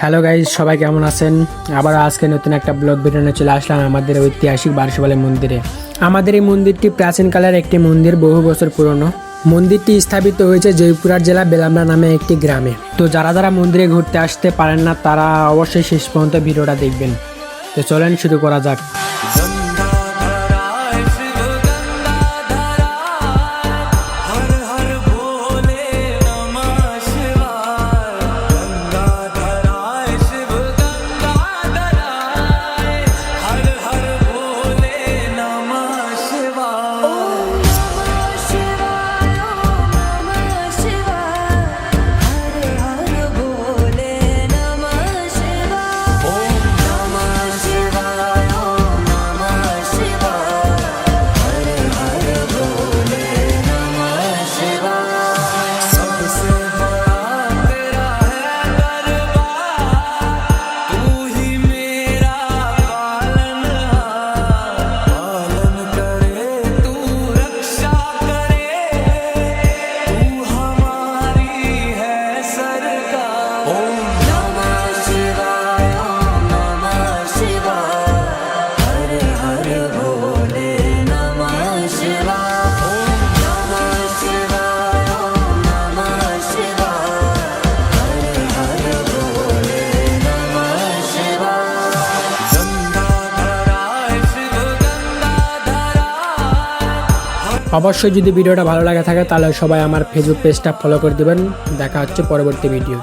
Hello guys সবাই কেমন আছেন? আবার আজকে নতুন একটা ব্লগ ভিডিও চলে আসলাম আমাদের ঐতিহাসিক বারশোবালি মন্দিরে। আমাদের এই মন্দিরটি প্রাচীনকালের একটি মন্দির, বহু বছর পুরনো। মন্দিরটি স্থাপিত হয়েছে জয়পুরার জেলা বেলামরা নামে একটি গ্রামে। তো যারা যারা মন্দিরে ঘুরতে আসতে পারেন না, তারা অবশ্যই শেষ পর্যন্ত ভিডিওটা দেখবেন। তো চলেন শুরু করা যাক। অবশ্যই যদি ভিডিওটা ভালো লাগে থাকে, তাহলে সবাই আমার ফেসবুক পেজটা ফলো করে দেবেন। দেখা হচ্ছে পরবর্তী ভিডিও